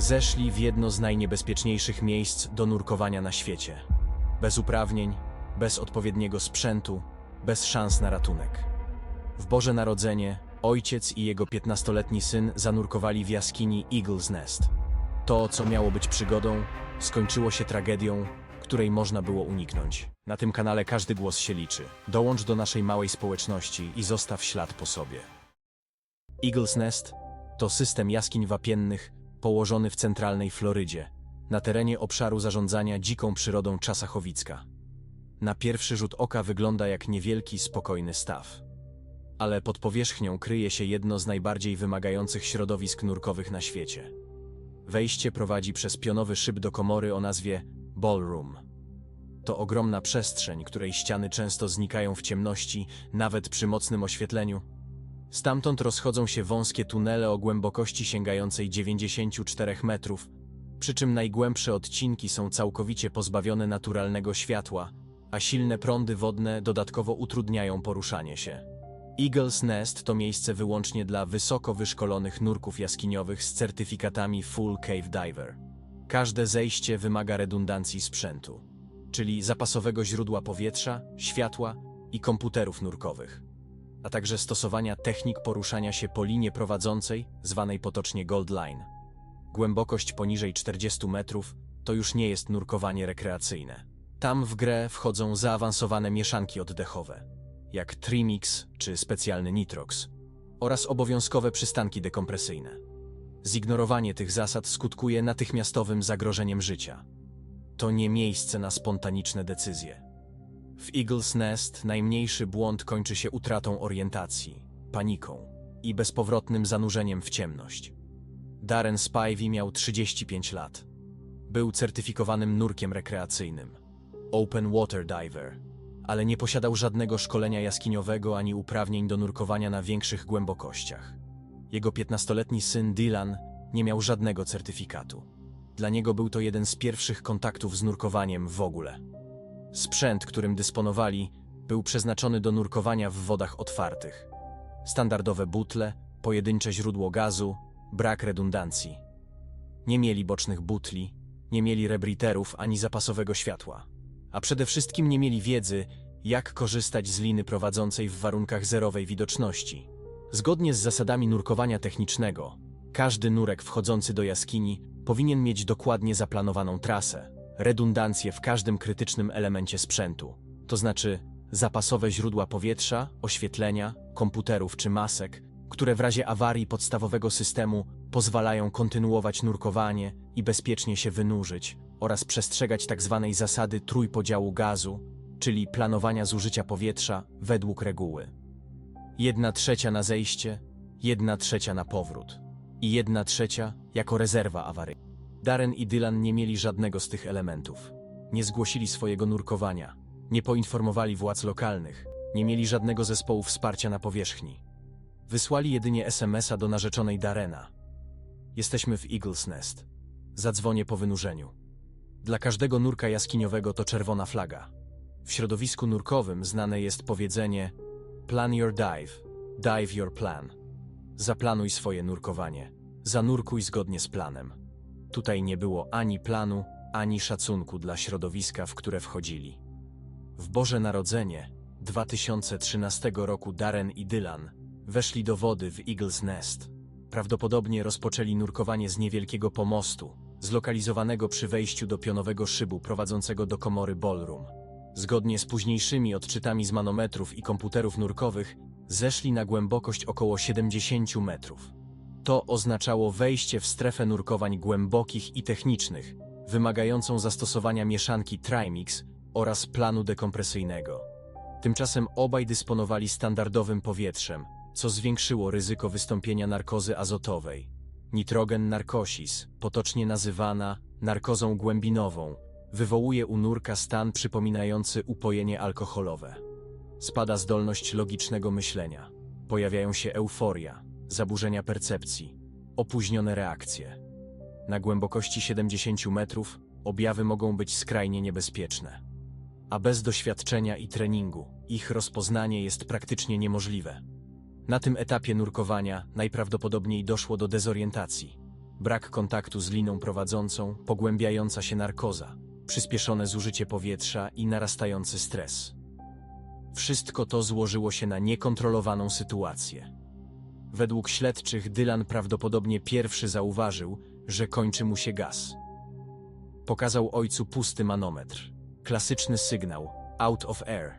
Zeszli w jedno z najniebezpieczniejszych miejsc do nurkowania na świecie. Bez uprawnień, bez odpowiedniego sprzętu, bez szans na ratunek. W Boże Narodzenie ojciec i jego 15-letni syn zanurkowali w jaskini Eagle's Nest. To, co miało być przygodą, skończyło się tragedią, której można było uniknąć. Na tym kanale każdy głos się liczy. Dołącz do naszej małej społeczności i zostaw ślad po sobie. Eagle's Nest to system jaskiń wapiennych położony w centralnej Florydzie, na terenie obszaru zarządzania dziką przyrodą Czasachowicka. Na pierwszy rzut oka wygląda jak niewielki, spokojny staw. Ale pod powierzchnią kryje się jedno z najbardziej wymagających środowisk nurkowych na świecie. Wejście prowadzi przez pionowy szyb do komory o nazwie Ballroom. To ogromna przestrzeń, której ściany często znikają w ciemności, nawet przy mocnym oświetleniu. Stamtąd rozchodzą się wąskie tunele o głębokości sięgającej 94 metrów, przy czym najgłębsze odcinki są całkowicie pozbawione naturalnego światła, a silne prądy wodne dodatkowo utrudniają poruszanie się. Eagle's Nest to miejsce wyłącznie dla wysoko wyszkolonych nurków jaskiniowych z certyfikatami Full Cave Diver. Każde zejście wymaga redundancji sprzętu, czyli zapasowego źródła powietrza, światła i komputerów nurkowych, a także stosowania technik poruszania się po linie prowadzącej, zwanej potocznie Gold Line. Głębokość poniżej 40 metrów to już nie jest nurkowanie rekreacyjne. Tam w grę wchodzą zaawansowane mieszanki oddechowe, jak Trimix czy specjalny Nitrox, oraz obowiązkowe przystanki dekompresyjne. Zignorowanie tych zasad skutkuje natychmiastowym zagrożeniem życia. To nie miejsce na spontaniczne decyzje. W Eagle's Nest najmniejszy błąd kończy się utratą orientacji, paniką i bezpowrotnym zanurzeniem w ciemność. Darren Spivey miał 35 lat. Był certyfikowanym nurkiem rekreacyjnym, Open Water Diver, ale nie posiadał żadnego szkolenia jaskiniowego ani uprawnień do nurkowania na większych głębokościach. Jego 15-letni syn Dylan nie miał żadnego certyfikatu. Dla niego był to jeden z pierwszych kontaktów z nurkowaniem w ogóle. Sprzęt, którym dysponowali, był przeznaczony do nurkowania w wodach otwartych. Standardowe butle, pojedyncze źródło gazu, brak redundancji. Nie mieli bocznych butli, nie mieli rebriterów ani zapasowego światła. A przede wszystkim nie mieli wiedzy, jak korzystać z liny prowadzącej w warunkach zerowej widoczności. Zgodnie z zasadami nurkowania technicznego, każdy nurek wchodzący do jaskini powinien mieć dokładnie zaplanowaną trasę, redundancję w każdym krytycznym elemencie sprzętu, to znaczy zapasowe źródła powietrza, oświetlenia, komputerów czy masek, które w razie awarii podstawowego systemu pozwalają kontynuować nurkowanie i bezpiecznie się wynurzyć oraz przestrzegać tzw. zasady trójpodziału gazu, czyli planowania zużycia powietrza według reguły. Jedna trzecia na zejście, jedna trzecia na powrót i jedna trzecia jako rezerwa awaryjna. Darren i Dylan nie mieli żadnego z tych elementów. Nie zgłosili swojego nurkowania, nie poinformowali władz lokalnych, nie mieli żadnego zespołu wsparcia na powierzchni. Wysłali jedynie SMS-a do narzeczonej Darena. Jesteśmy w Eagle's Nest. Zadzwonię po wynurzeniu. Dla każdego nurka jaskiniowego to czerwona flaga. W środowisku nurkowym znane jest powiedzenie Plan your dive, dive your plan. Zaplanuj swoje nurkowanie, zanurkuj zgodnie z planem. Tutaj nie było ani planu, ani szacunku dla środowiska, w które wchodzili. W Boże Narodzenie 2013 roku Darren i Dylan weszli do wody w Eagle's Nest. Prawdopodobnie rozpoczęli nurkowanie z niewielkiego pomostu, zlokalizowanego przy wejściu do pionowego szybu prowadzącego do komory Ballroom. Zgodnie z późniejszymi odczytami z manometrów i komputerów nurkowych, zeszli na głębokość około 70 metrów. To oznaczało wejście w strefę nurkowań głębokich i technicznych, wymagającą zastosowania mieszanki Trimix oraz planu dekompresyjnego. Tymczasem obaj dysponowali standardowym powietrzem, co zwiększyło ryzyko wystąpienia narkozy azotowej. Nitrogen narkosis, potocznie nazywana narkozą głębinową, wywołuje u nurka stan przypominający upojenie alkoholowe. Spada zdolność logicznego myślenia. Pojawiają się euforia, zaburzenia percepcji, opóźnione reakcje. Na głębokości 70 metrów objawy mogą być skrajnie niebezpieczne. A bez doświadczenia i treningu ich rozpoznanie jest praktycznie niemożliwe. Na tym etapie nurkowania najprawdopodobniej doszło do dezorientacji. brak kontaktu z liną prowadzącą, pogłębiająca się narkoza, przyspieszone zużycie powietrza i narastający stres. Wszystko to złożyło się na niekontrolowaną sytuację. Według śledczych Dylan prawdopodobnie pierwszy zauważył, że kończy mu się gaz. Pokazał ojcu pusty manometr. Klasyczny sygnał out of air.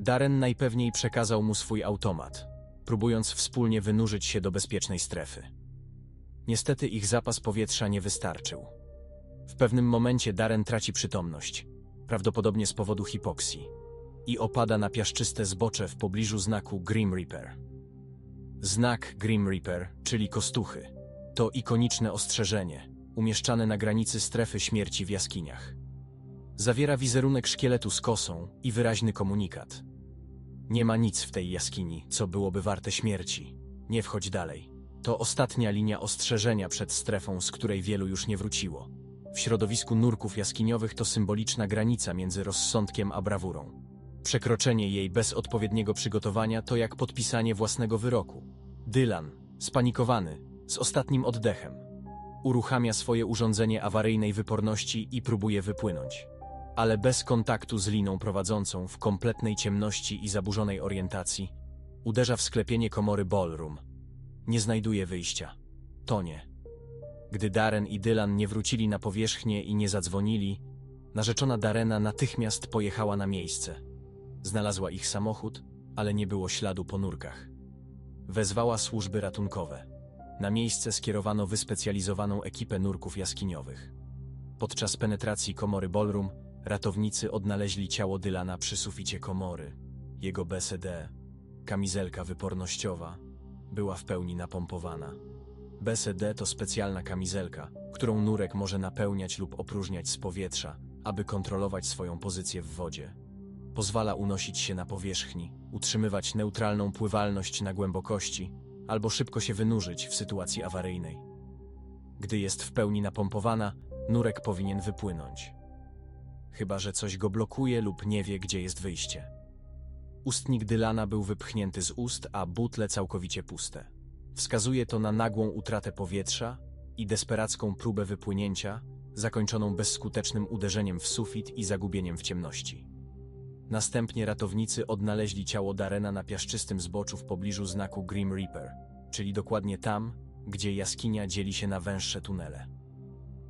Darren najpewniej przekazał mu swój automat, próbując wspólnie wynurzyć się do bezpiecznej strefy. Niestety ich zapas powietrza nie wystarczył. W pewnym momencie Darren traci przytomność, prawdopodobnie z powodu hipoksji, i opada na piaszczyste zbocze w pobliżu znaku Grim Reaper. Znak Grim Reaper, czyli kostuchy, to ikoniczne ostrzeżenie, umieszczane na granicy strefy śmierci w jaskiniach. Zawiera wizerunek szkieletu z kosą i wyraźny komunikat. Nie ma nic w tej jaskini, co byłoby warte śmierci. Nie wchodź dalej. To ostatnia linia ostrzeżenia przed strefą, z której wielu już nie wróciło. W środowisku nurków jaskiniowych to symboliczna granica między rozsądkiem a brawurą. Przekroczenie jej bez odpowiedniego przygotowania to jak podpisanie własnego wyroku. Dylan, spanikowany, z ostatnim oddechem, uruchamia swoje urządzenie awaryjnej wyporności i próbuje wypłynąć. Ale bez kontaktu z liną prowadzącą w kompletnej ciemności i zaburzonej orientacji, uderza w sklepienie komory ballroom. Nie znajduje wyjścia. Tonie. Gdy Darren i Dylan nie wrócili na powierzchnię i nie zadzwonili, narzeczona Darena natychmiast pojechała na miejsce. Znalazła ich samochód, ale nie było śladu po nurkach. Wezwała służby ratunkowe. Na miejsce skierowano wyspecjalizowaną ekipę nurków jaskiniowych. Podczas penetracji komory ballroom ratownicy odnaleźli ciało Dylana przy suficie komory. Jego BSD, kamizelka wypornościowa, była w pełni napompowana. BSD to specjalna kamizelka, którą nurek może napełniać lub opróżniać z powietrza, aby kontrolować swoją pozycję w wodzie. Pozwala unosić się na powierzchni, utrzymywać neutralną pływalność na głębokości albo szybko się wynurzyć w sytuacji awaryjnej. Gdy jest w pełni napompowana, nurek powinien wypłynąć. Chyba, że coś go blokuje lub nie wie, gdzie jest wyjście. Ustnik Dylana był wypchnięty z ust, a butle całkowicie puste. Wskazuje to na nagłą utratę powietrza i desperacką próbę wypłynięcia, zakończoną bezskutecznym uderzeniem w sufit i zagubieniem w ciemności. Następnie ratownicy odnaleźli ciało Darena na piaszczystym zboczu w pobliżu znaku Grim Reaper, czyli dokładnie tam, gdzie jaskinia dzieli się na węższe tunele.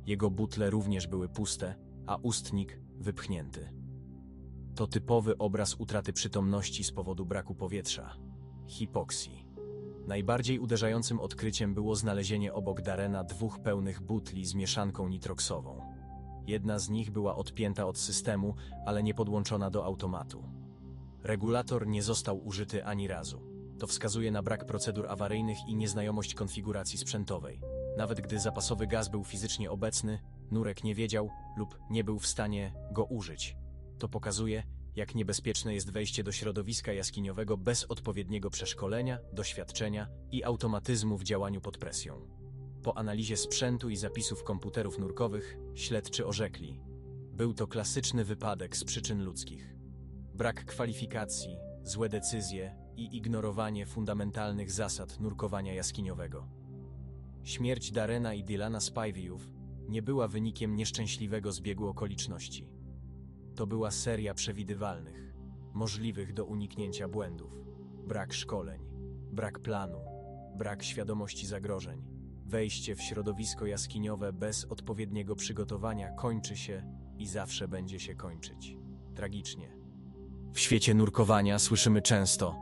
Jego butle również były puste, a ustnik wypchnięty. To typowy obraz utraty przytomności z powodu braku powietrza hipoksji. Najbardziej uderzającym odkryciem było znalezienie obok Darena dwóch pełnych butli z mieszanką nitroksową. Jedna z nich była odpięta od systemu, ale nie podłączona do automatu. Regulator nie został użyty ani razu. To wskazuje na brak procedur awaryjnych i nieznajomość konfiguracji sprzętowej. Nawet gdy zapasowy gaz był fizycznie obecny, Nurek nie wiedział lub nie był w stanie go użyć. To pokazuje, jak niebezpieczne jest wejście do środowiska jaskiniowego bez odpowiedniego przeszkolenia, doświadczenia i automatyzmu w działaniu pod presją. Po analizie sprzętu i zapisów komputerów nurkowych, śledczy orzekli: Był to klasyczny wypadek z przyczyn ludzkich. Brak kwalifikacji, złe decyzje i ignorowanie fundamentalnych zasad nurkowania jaskiniowego. Śmierć Darena i Dylana Spiveyów nie była wynikiem nieszczęśliwego zbiegu okoliczności. To była seria przewidywalnych, możliwych do uniknięcia błędów. Brak szkoleń, brak planu, brak świadomości zagrożeń Wejście w środowisko jaskiniowe bez odpowiedniego przygotowania kończy się i zawsze będzie się kończyć. Tragicznie. W świecie nurkowania słyszymy często: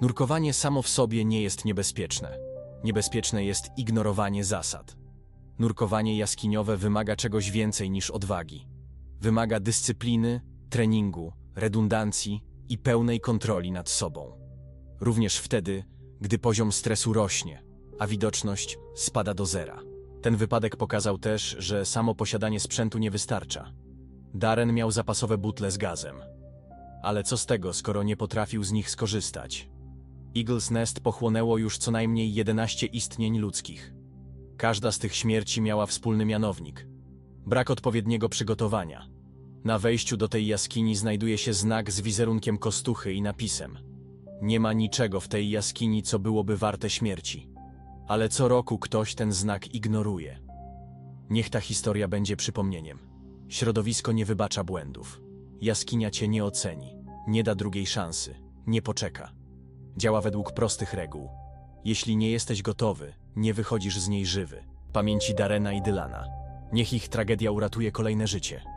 Nurkowanie samo w sobie nie jest niebezpieczne. Niebezpieczne jest ignorowanie zasad. Nurkowanie jaskiniowe wymaga czegoś więcej niż odwagi. Wymaga dyscypliny, treningu, redundancji i pełnej kontroli nad sobą. Również wtedy, gdy poziom stresu rośnie a widoczność spada do zera. Ten wypadek pokazał też, że samo posiadanie sprzętu nie wystarcza. Darren miał zapasowe butle z gazem. Ale co z tego, skoro nie potrafił z nich skorzystać? Eagles Nest pochłonęło już co najmniej 11 istnień ludzkich. Każda z tych śmierci miała wspólny mianownik. Brak odpowiedniego przygotowania. Na wejściu do tej jaskini znajduje się znak z wizerunkiem kostuchy i napisem: Nie ma niczego w tej jaskini, co byłoby warte śmierci. Ale co roku ktoś ten znak ignoruje. Niech ta historia będzie przypomnieniem. Środowisko nie wybacza błędów. Jaskinia cię nie oceni, nie da drugiej szansy, nie poczeka. Działa według prostych reguł. Jeśli nie jesteś gotowy, nie wychodzisz z niej żywy. Pamięci Darena i Dylana. Niech ich tragedia uratuje kolejne życie.